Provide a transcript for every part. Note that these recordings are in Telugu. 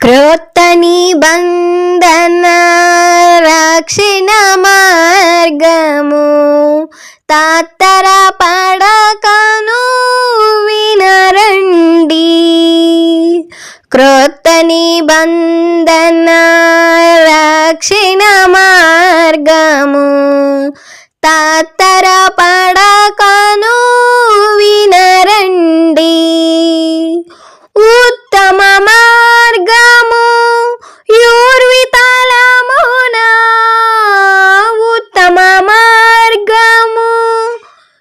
క్రొత్త నిబంధన రక్షణ మార్గము తాత్తర పడకను వినరండి. క్రొత్త నిబంధన రక్షణ మార్గము తాత్తర పడకను వినరండి. ఉత్తమ మార్గము యూర్వితలమున ఉత్తమ మార్గము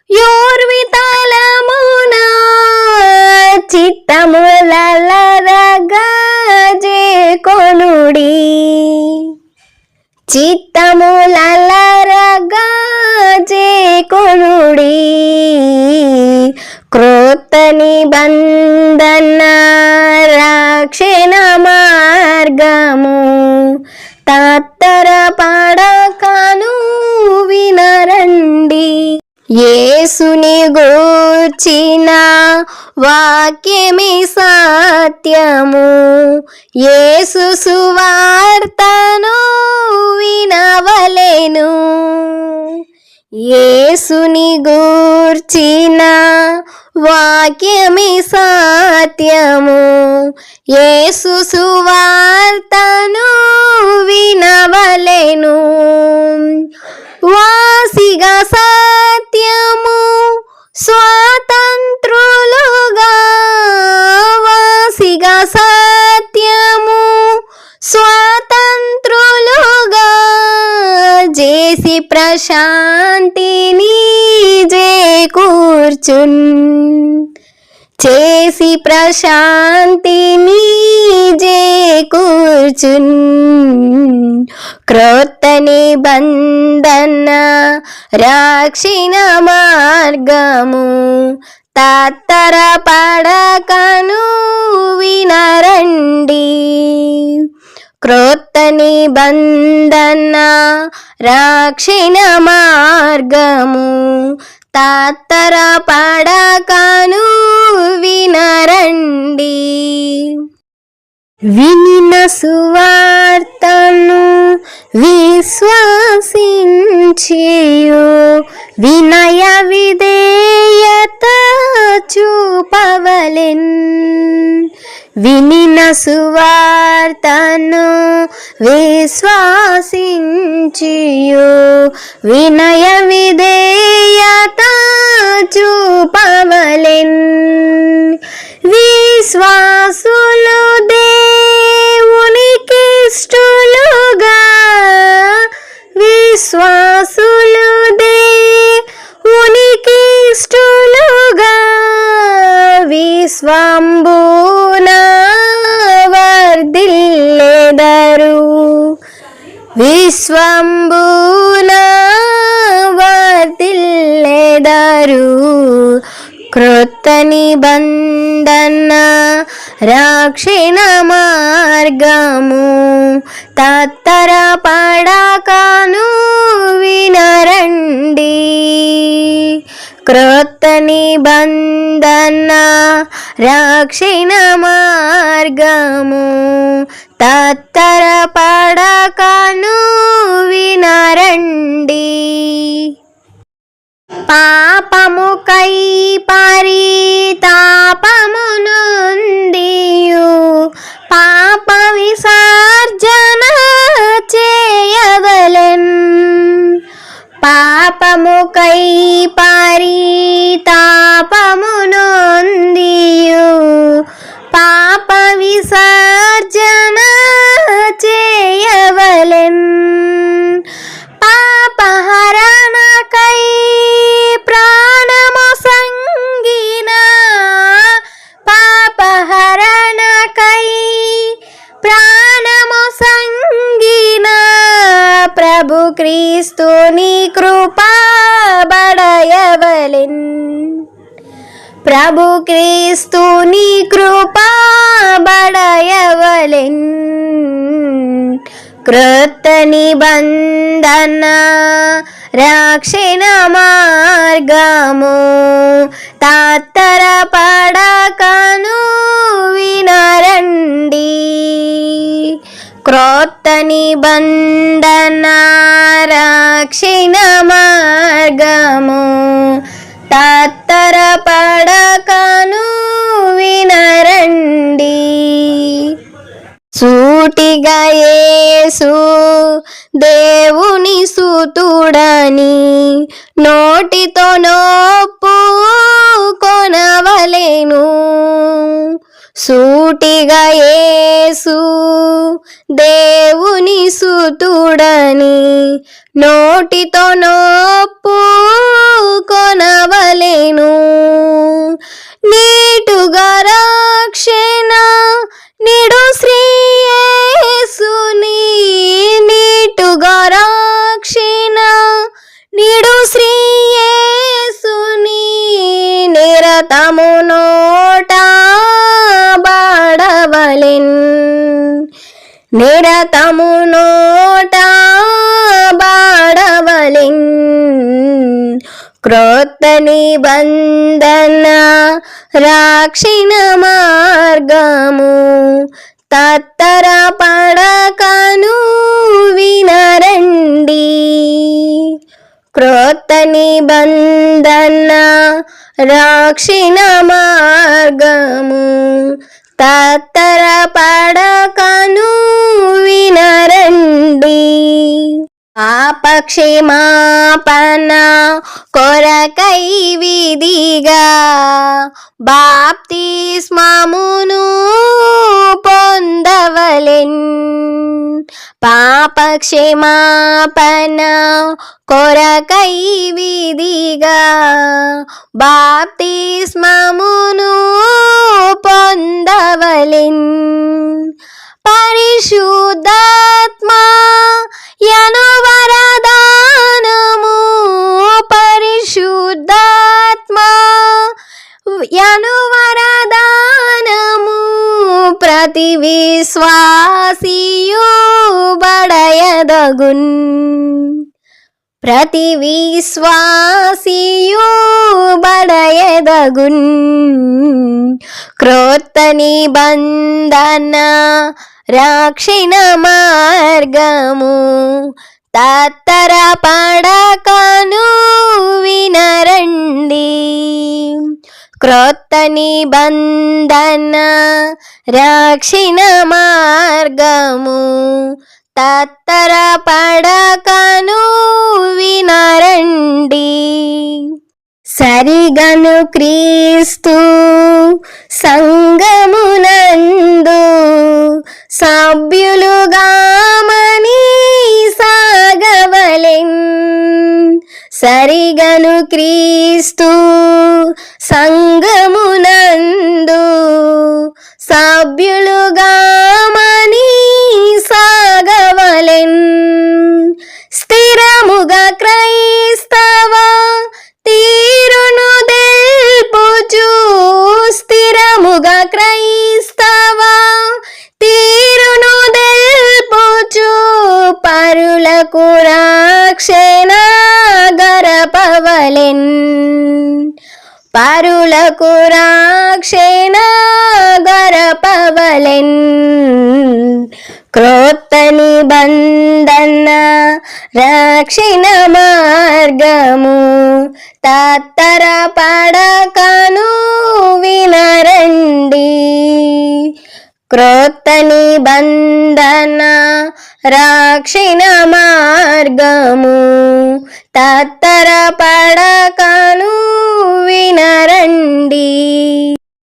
యూర్వితలమున చిత్తములరగా కొనుడి చిత్తములరగా కొనుడి క్రోత నిబంధన రక్షణ మార్గము తత్తర పడకను వినరండి. ఏసుని గూర్చిన వాక్యమి సత్యము. ఏసు సువార్తను వినవలేను. ఏసుని గూర్చిన వాక్యమి సత్యము. యేసు సువార్తను వినవలెను. వాసిగా సత్యము స్వాతంత్రులుగా. వాసిగా సత్యము స్వాతంత్రులుగా. చేసి ప్రశాంత్ కూర్చున్ చేసి ప్రశాంతిని కూర్చున్. క్రొత్త నిబంధన రాక్షిణ మార్గము తాత్తర పడకను వినరండి. క్రొత్త నిబంధన రాక్షిణ మార్గము తాత్తర పడకను వినరండి. వినిన సువార్తను విశ్వాసించియు వినయ విధేయత చూపవలెన్. వినిన సువార్తను విశ్వాసించియు వినయ విధేయ చూపవలెన్. విశ్వాసులు దేవునికి విశ్వాసులు దేవునికి ఇష్టలుగా విశ్వంబున వర్ధిల్లెదరు విశ్వంబున వర్ధిల్లెదరు క్రొత్త నిబంధన రక్షణ మార్గము. తత్తర పడకను వినరండి. క్రొత్త నిబంధన రక్షణ మార్గము. తత్తర పడకను పాపముకై పరితాపమునుందియు. పాప విసా బడయవలెన్ ప్రభు క్రీస్తుని కృపా బడయవలెన్. కృత నిబంధన రక్షణ మార్గము తాత్తర పడకను వినరండి. క్రొత్త నిబంధన రక్షణ మార్గము తత్తర పడకను సూటిగా యేసు దేవుని సూతుడని నోటితో నొప్పు కొనవలేను. నీటుగా రక్షణ నిడు శ్రీ నిరతము నోట బాడవలెన్ క్రొత్త నిబంధన రాక్షిణ మార్గము తత్తర పడకను వినరండి. క్రొత్త నిబంధన రాక్షిణ మార్గము తత్తర పడకను వినరండి. పాపక్షేమాపణ కొరకై విధిగా బాప్తిస్మమును పొందవలెన్. పాపక్షేమాపణ కొరకై విధిగా బాప్తిస్మమును పొందవలెన్ పరిశుద్ధాత్మా యను వరదానము. పరిశుద్ధాత్మా యను వరదానము. ప్రతి విశ్వాసియు బడయదగున్. ప్రతి విశ్వాసియు బడయదగున్. క్రొత్త నిబంధన రక్షణ మార్గము తత్తర పడకను వినరండి. క్రొత్త నిబంధన రక్షణ మార్గము తత్తర పడకను వినరండి. సరిగను క్రీస్తు సంగమునందు సభ్యులుగామని సాగవలెన్. సరిగను క్రీస్తు సంగమునందు సభ్యులుగా గరపవలెన్ పరులకు రాక్షణ గరపవలెన్. క్రోత్త నిబంధన రక్షణ మార్గము. తత్తర పడకను క్రోత్త బంధన రాక్షిణ మార్గము తత్తర పడకను వినరండి.